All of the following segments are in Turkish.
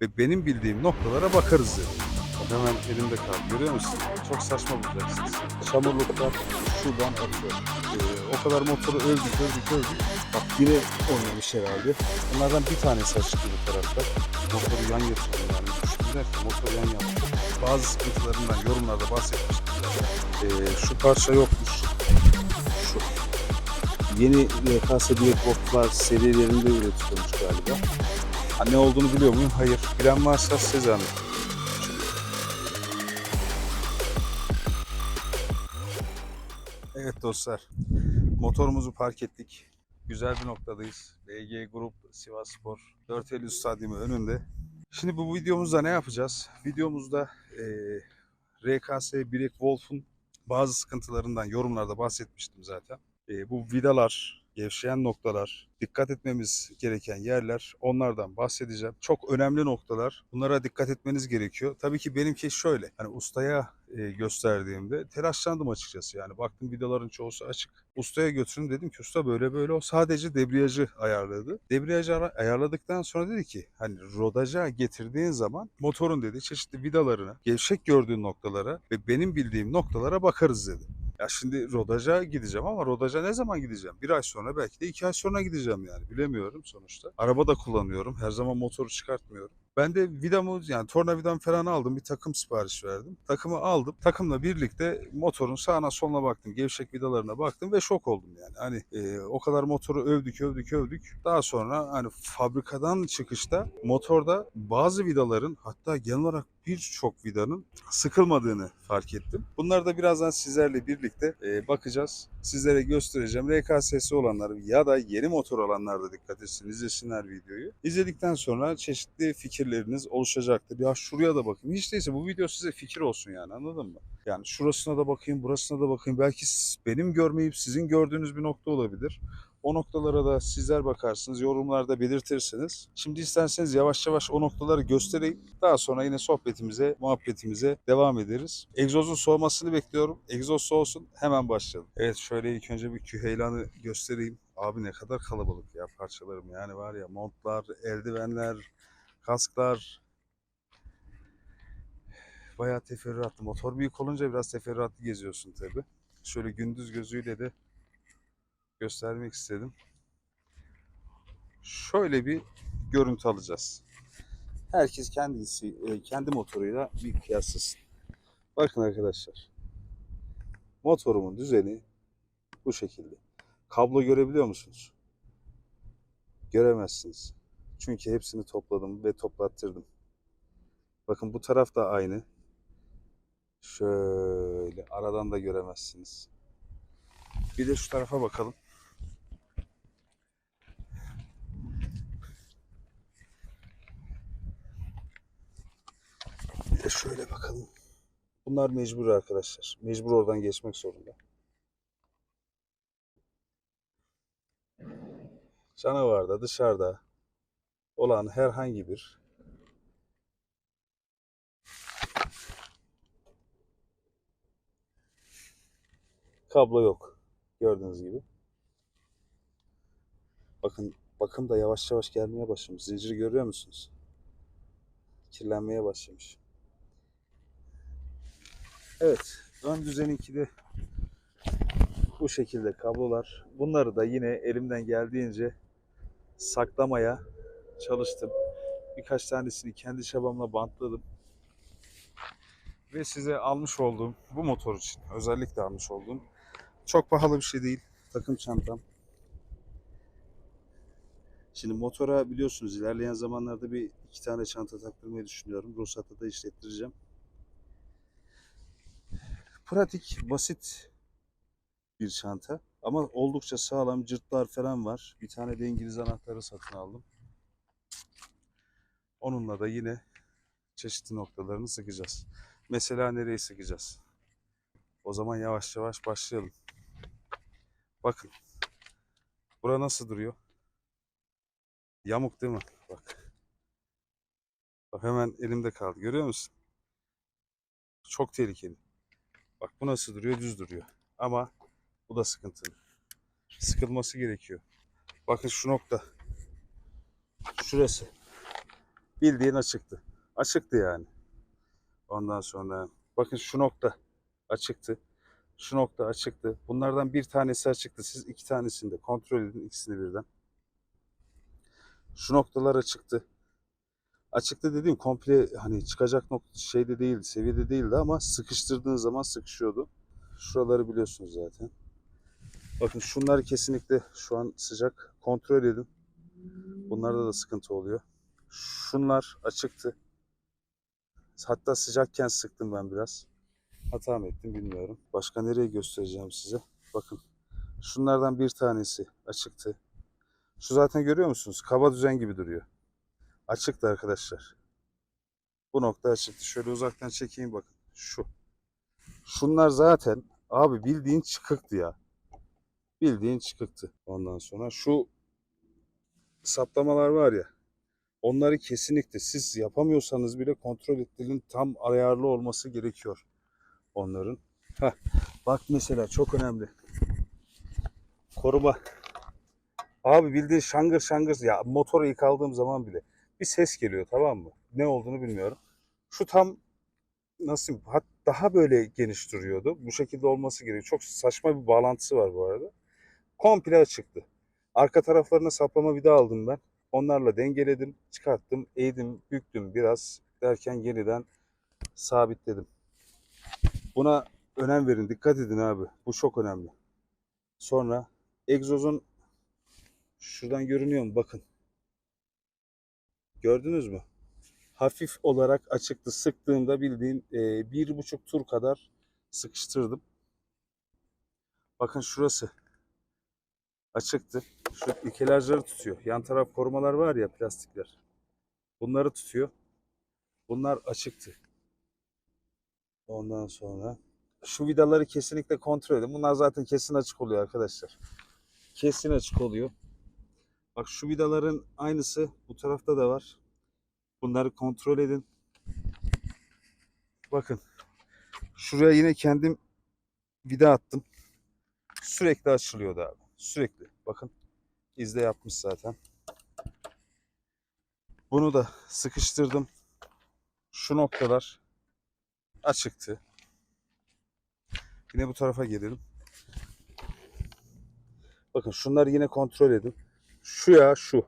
ve benim bildiğim noktalara bakarız dedi. Hemen elimde kaldı. Görüyor musun? Çok saçma bulacaksınız. Çamurluklar şuradan atıyor. Ee, o kadar motoru övdük övdük övdük. Bak biri oynamış herhalde. Bunlardan bir tanesi açık bu tarafta. Motoru yan yatırdım yani. Düştüm derken motoru yan yaptım. Bazı sıkıntılarından yorumlarda bahsetmiştim. Ee, şu parça yokmuş. Şu. Yeni YKS Botlar serilerinde üretiliyormuş galiba. Ha, ne olduğunu biliyor muyum? Hayır. Bilen varsa size. Evet dostlar. Motorumuzu park ettik. Güzel bir noktadayız. BG Grup Sivas Spor 4 Eylül Stadyumu önünde. Şimdi bu videomuzda ne yapacağız? Videomuzda eee RKS Birek Wolf'un bazı sıkıntılarından yorumlarda bahsetmiştim zaten. Eee, bu vidalar, gevşeyen noktalar, dikkat etmemiz gereken yerler onlardan bahsedeceğim. Çok önemli noktalar. Bunlara dikkat etmeniz gerekiyor. Tabii ki benimki şöyle. Hani ustaya e, gösterdiğimde telaşlandım açıkçası. Yani baktım vidaların çoğusu açık. Ustaya götürdüm dedim ki usta böyle böyle o sadece debriyajı ayarladı. Debriyajı ayarladıktan sonra dedi ki hani rodaja getirdiğin zaman motorun dedi çeşitli vidalarına, gevşek gördüğün noktalara ve benim bildiğim noktalara bakarız dedi. Ya şimdi rodaja gideceğim ama rodaja ne zaman gideceğim? Bir ay sonra belki de iki ay sonra gideceğim yani bilemiyorum sonuçta. Araba da kullanıyorum. Her zaman motoru çıkartmıyorum. Ben de vidamı yani tornavidam falan aldım. Bir takım sipariş verdim. Takımı aldım. Takımla birlikte motorun sağına soluna baktım. Gevşek vidalarına baktım ve şok oldum yani. Hani e, o kadar motoru övdük övdük övdük. Daha sonra hani fabrikadan çıkışta motorda bazı vidaların hatta genel olarak birçok vidanın sıkılmadığını fark ettim. Bunları da birazdan sizlerle birlikte e, bakacağız. Sizlere göstereceğim. RKS'si olanlar ya da yeni motor alanlar da dikkat etsin, izlesinler videoyu. İzledikten sonra çeşitli fikirleriniz oluşacaktır. Ya şuraya da bakın. Hiç değilse bu video size fikir olsun yani anladın mı? Yani şurasına da bakayım, burasına da bakayım. Belki benim görmeyip sizin gördüğünüz bir nokta olabilir. O noktalara da sizler bakarsınız, yorumlarda belirtirsiniz. Şimdi isterseniz yavaş yavaş o noktaları göstereyim. Daha sonra yine sohbetimize, muhabbetimize devam ederiz. Egzozun soğumasını bekliyorum. Egzoz soğusun, hemen başlayalım. Evet, şöyle ilk önce bir küheylanı göstereyim. Abi ne kadar kalabalık ya parçalarım. Yani var ya montlar, eldivenler, kasklar. Bayağı teferruatlı. Motor büyük olunca biraz teferruatlı geziyorsun tabi. Şöyle gündüz gözüyle de göstermek istedim. Şöyle bir görüntü alacağız. Herkes kendisi e, kendi motoruyla bir kıyaslasın. Bakın arkadaşlar. Motorumun düzeni bu şekilde. Kablo görebiliyor musunuz? Göremezsiniz. Çünkü hepsini topladım ve toplattırdım. Bakın bu taraf da aynı. Şöyle aradan da göremezsiniz. Bir de şu tarafa bakalım. Bir de şöyle bakalım. Bunlar mecbur arkadaşlar. Mecbur oradan geçmek zorunda. Canavarda dışarıda olan herhangi bir kablo yok. Gördüğünüz gibi. Bakın bakım da yavaş yavaş gelmeye başlamış. Zinciri görüyor musunuz? Kirlenmeye başlamış. Evet. Ön düzeninki de bu şekilde kablolar. Bunları da yine elimden geldiğince saklamaya çalıştım. Birkaç tanesini kendi çabamla bantladım. Ve size almış olduğum bu motor için özellikle almış olduğum çok pahalı bir şey değil. Takım çantam. Şimdi motora biliyorsunuz ilerleyen zamanlarda bir iki tane çanta taktırmayı düşünüyorum. Ruhsatı da işlettireceğim. Pratik, basit bir çanta. Ama oldukça sağlam cırtlar falan var. Bir tane de İngiliz anahtarı satın aldım. Onunla da yine çeşitli noktalarını sıkacağız. Mesela nereyi sıkacağız? O zaman yavaş yavaş başlayalım. Bakın. Bura nasıl duruyor? Yamuk değil mi? Bak. Bak hemen elimde kaldı. Görüyor musun? Çok tehlikeli. Bak bu nasıl duruyor? Düz duruyor. Ama bu da sıkıntılı. Sıkılması gerekiyor. Bakın şu nokta. Şurası. Bildiğin açıktı. Açıktı yani. Ondan sonra bakın şu nokta açıktı. Şu nokta açıktı. Bunlardan bir tanesi açıktı. Siz iki tanesini de kontrol edin ikisini birden. Şu noktalar açıktı. Açıktı dediğim komple hani çıkacak nokta şeyde değildi, seviyede değildi ama sıkıştırdığın zaman sıkışıyordu. Şuraları biliyorsunuz zaten. Bakın şunlar kesinlikle şu an sıcak. Kontrol edin. Bunlarda da sıkıntı oluyor. Şunlar açıktı. Hatta sıcakken sıktım ben biraz. Hata mı ettim bilmiyorum. Başka nereye göstereceğim size? Bakın. Şunlardan bir tanesi açıktı. Şu zaten görüyor musunuz? Kaba düzen gibi duruyor. Açıktı arkadaşlar. Bu nokta açıktı. Şöyle uzaktan çekeyim bakın. Şu. Şunlar zaten abi bildiğin çıkıktı ya. Bildiğin çıkıktı. Ondan sonra şu saplamalar var ya. Onları kesinlikle siz yapamıyorsanız bile kontrol ettirin tam ayarlı olması gerekiyor onların. Heh, bak mesela çok önemli. Koruma. Abi bildiğin şangır şangır ya motoru ilk aldığım zaman bile bir ses geliyor tamam mı? Ne olduğunu bilmiyorum. Şu tam nasıl daha böyle geniş duruyordu. Bu şekilde olması gerekiyor. Çok saçma bir bağlantısı var bu arada. Komple açıktı. Arka taraflarına saplama vida aldım ben. Onlarla dengeledim, çıkarttım, eğdim, büktüm biraz derken yeniden sabitledim. Buna önem verin, dikkat edin abi. Bu çok önemli. Sonra egzozun şuradan görünüyor mu? Bakın. Gördünüz mü? Hafif olarak açıktı. Sıktığımda bildiğin e, bir buçuk tur kadar sıkıştırdım. Bakın şurası açıktı. Şu nikelajları tutuyor. Yan taraf korumalar var ya plastikler. Bunları tutuyor. Bunlar açıktı. Ondan sonra şu vidaları kesinlikle kontrol edin. Bunlar zaten kesin açık oluyor arkadaşlar. Kesin açık oluyor. Bak şu vidaların aynısı bu tarafta da var. Bunları kontrol edin. Bakın. Şuraya yine kendim vida attım. Sürekli açılıyordu abi. Sürekli. Bakın. izle yapmış zaten. Bunu da sıkıştırdım. Şu noktalar açıktı. Yine bu tarafa gelelim. Bakın şunları yine kontrol edin. Şu ya şu.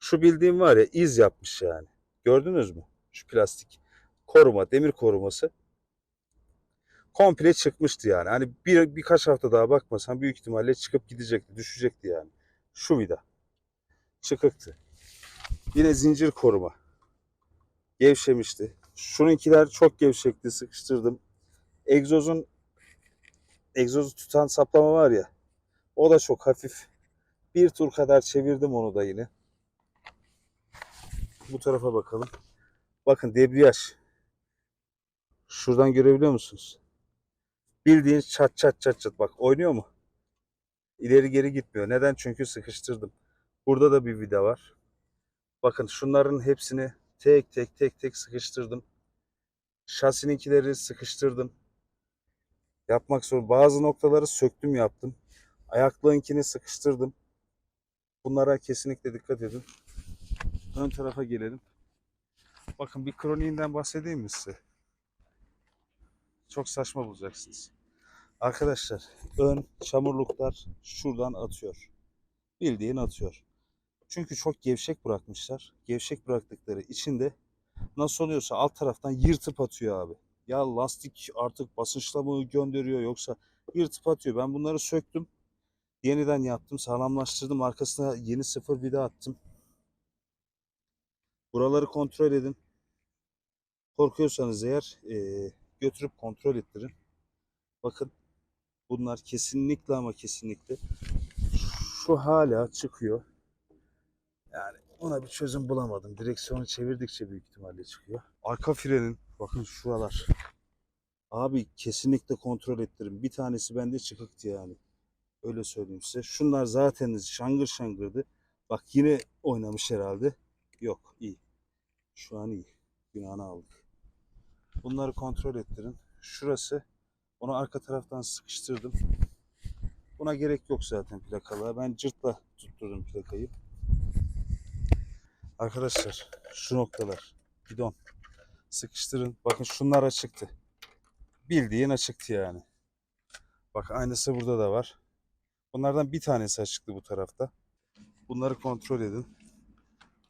Şu bildiğim var ya iz yapmış yani. Gördünüz mü? Şu plastik koruma, demir koruması komple çıkmıştı yani. Hani bir birkaç hafta daha bakmasan büyük ihtimalle çıkıp gidecekti, düşecekti yani. Şu vida. Çıkıktı. Yine zincir koruma. Gevşemişti. Şununkiler çok gevşekti, sıkıştırdım. Egzozun egzozu tutan saplama var ya. O da çok hafif. Bir tur kadar çevirdim onu da yine. Bu tarafa bakalım. Bakın debriyaj. Şuradan görebiliyor musunuz? Bildiğin çat çat çat çat. Bak oynuyor mu? İleri geri gitmiyor. Neden? Çünkü sıkıştırdım. Burada da bir vida var. Bakın şunların hepsini tek tek tek tek sıkıştırdım. Şasininkileri sıkıştırdım. Yapmak zor. Bazı noktaları söktüm yaptım. Ayaklığınkini sıkıştırdım. Bunlara kesinlikle dikkat edin. Ön tarafa gelelim. Bakın bir kroniğinden bahsedeyim mi size? Çok saçma bulacaksınız. Arkadaşlar ön çamurluklar şuradan atıyor. Bildiğin atıyor. Çünkü çok gevşek bırakmışlar. Gevşek bıraktıkları içinde nasıl oluyorsa alt taraftan yırtıp atıyor abi. Ya lastik artık basınçla mı gönderiyor yoksa yırtıp atıyor. Ben bunları söktüm. Yeniden yaptım. Sağlamlaştırdım. Arkasına yeni sıfır vida attım. Buraları kontrol edin. Korkuyorsanız eğer eee, götürüp kontrol ettirin. Bakın bunlar kesinlikle ama kesinlikle şu hala çıkıyor. Yani ona bir çözüm bulamadım. Direksiyonu çevirdikçe büyük ihtimalle çıkıyor. Arka frenin bakın şuralar. Abi kesinlikle kontrol ettirin. Bir tanesi bende çıkıktı yani. Öyle söyleyeyim size. Şunlar zaten şangır şangırdı. Bak yine oynamış herhalde. Yok iyi. Şu an iyi. Günahını aldık. Bunları kontrol ettirin. Şurası. Onu arka taraftan sıkıştırdım. Buna gerek yok zaten plakalığa. Ben cırtla tutturdum plakayı. Arkadaşlar şu noktalar bidon sıkıştırın. Bakın şunlar açıktı. Bildiğin açıktı yani. Bak aynısı burada da var. Bunlardan bir tanesi açıktı bu tarafta. Bunları kontrol edin.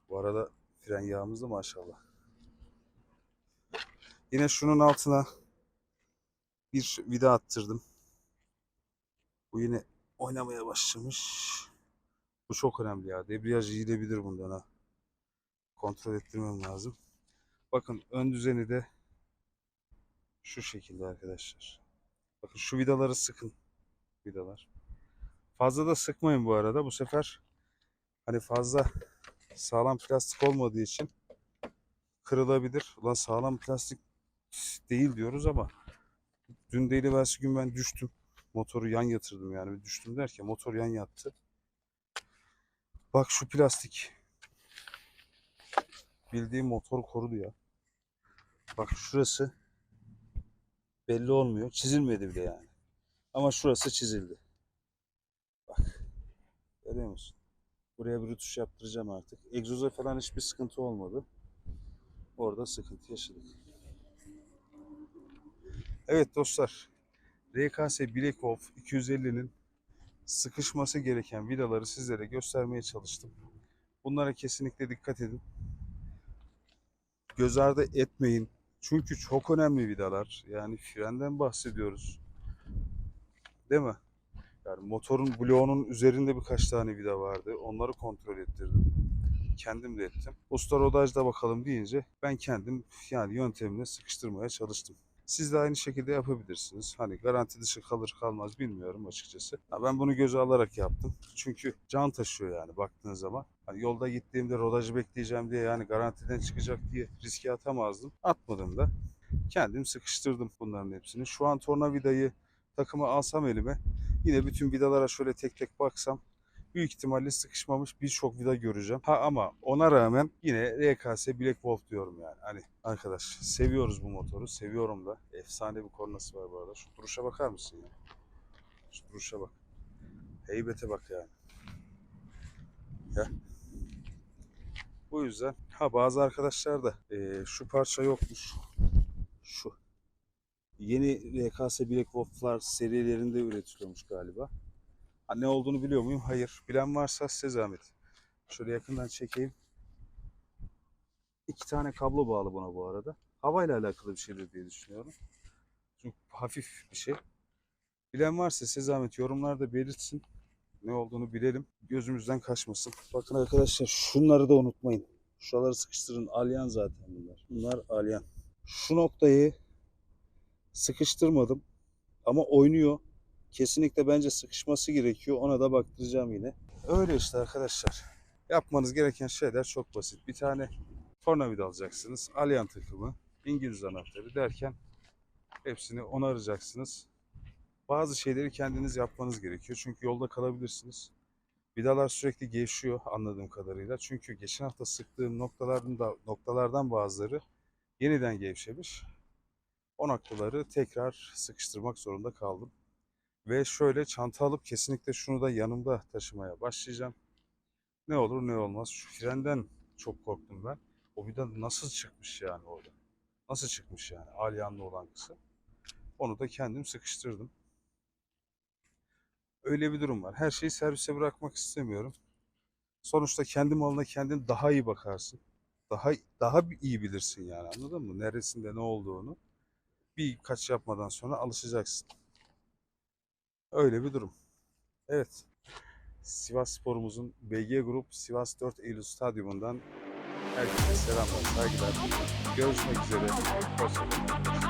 Bu arada fren yağımız da maşallah. Yine şunun altına bir vida attırdım. Bu yine oynamaya başlamış. Bu çok önemli ya. Debriyaj gidebilir bundan ha. Kontrol ettirmem lazım. Bakın ön düzeni de şu şekilde arkadaşlar. Bakın şu vidaları sıkın. Vidalar. Fazla da sıkmayın bu arada. Bu sefer hani fazla sağlam plastik olmadığı için kırılabilir. Ulan sağlam plastik değil diyoruz ama dün değil evvelsi gün ben düştüm. Motoru yan yatırdım yani. Düştüm derken motor yan yattı. Bak şu plastik. Bildiğim motor korudu ya. Bak şurası belli olmuyor. Çizilmedi bile yani. Ama şurası çizildi. Bak. Görüyor musun? Buraya bir rütuş yaptıracağım artık. Egzoza falan hiçbir sıkıntı olmadı. Orada sıkıntı yaşadık. Evet dostlar. RKS Black Wolf 250'nin sıkışması gereken vidaları sizlere göstermeye çalıştım. Bunlara kesinlikle dikkat edin. Göz ardı etmeyin. Çünkü çok önemli vidalar. Yani frenden bahsediyoruz. Değil mi? Yani motorun bloğunun üzerinde birkaç tane vida vardı. Onları kontrol ettirdim. Kendim de ettim. Usta rodajda bakalım deyince ben kendim yani yöntemle sıkıştırmaya çalıştım. Siz de aynı şekilde yapabilirsiniz. Hani garanti dışı kalır kalmaz bilmiyorum açıkçası. Ha, ben bunu göze alarak yaptım. Çünkü can taşıyor yani baktığın zaman. Hani yolda gittiğimde rodajı bekleyeceğim diye yani garantiden çıkacak diye riske atamazdım. Atmadım da. Kendim sıkıştırdım bunların hepsini. Şu an tornavidayı takımı alsam elime yine bütün vidalara şöyle tek tek baksam büyük ihtimalle sıkışmamış birçok vida göreceğim. Ha ama ona rağmen yine RKS Black Wolf diyorum yani. Hani arkadaş seviyoruz bu motoru. Seviyorum da. Efsane bir kornası var bu arada. Şu duruşa bakar mısın ya? Şu duruşa bak. Heybete bak yani. Ya. Bu yüzden ha bazı arkadaşlar da eee, şu parça yokmuş. Şu. Yeni RKS Black Wolf'lar serilerinde üretiliyormuş galiba. Ha, ne olduğunu biliyor muyum? Hayır. Bilen varsa size zahmet. Şöyle yakından çekeyim. İki tane kablo bağlı buna bu arada. Havayla alakalı bir şeydir diye düşünüyorum. Çünkü hafif bir şey. Bilen varsa size zahmet yorumlarda belirtsin. Ne olduğunu bilelim. Gözümüzden kaçmasın. Bakın arkadaşlar şunları da unutmayın. Şuraları sıkıştırın. Alyan zaten bunlar. Bunlar alyan. Şu noktayı sıkıştırmadım. Ama oynuyor. Kesinlikle bence sıkışması gerekiyor. Ona da baktıracağım yine. Öyle işte arkadaşlar. Yapmanız gereken şeyler çok basit. Bir tane tornavida alacaksınız. Alyan takımı, İngiliz anahtarı derken hepsini onaracaksınız. Bazı şeyleri kendiniz yapmanız gerekiyor. Çünkü yolda kalabilirsiniz. Vidalar sürekli gevşiyor anladığım kadarıyla. Çünkü geçen hafta sıktığım noktalardan, da, noktalardan bazıları yeniden gevşemiş. O noktaları tekrar sıkıştırmak zorunda kaldım. Ve şöyle çanta alıp kesinlikle şunu da yanımda taşımaya başlayacağım. Ne olur ne olmaz. Şu frenden çok korktum ben. O vida nasıl çıkmış yani orada? Nasıl çıkmış yani alyanlı olan kısım? Onu da kendim sıkıştırdım. Öyle bir durum var. Her şeyi servise bırakmak istemiyorum. Sonuçta kendi malına kendin daha iyi bakarsın. Daha daha iyi bilirsin yani anladın mı? Neresinde ne olduğunu. Birkaç yapmadan sonra alışacaksın. Öyle bir durum. Evet. Sivas Spor'umuzun BG Grup Sivas 4 Eylül Stadyumundan herkese selamlar, saygılar. Görüşmek üzere. Hoşçakalın.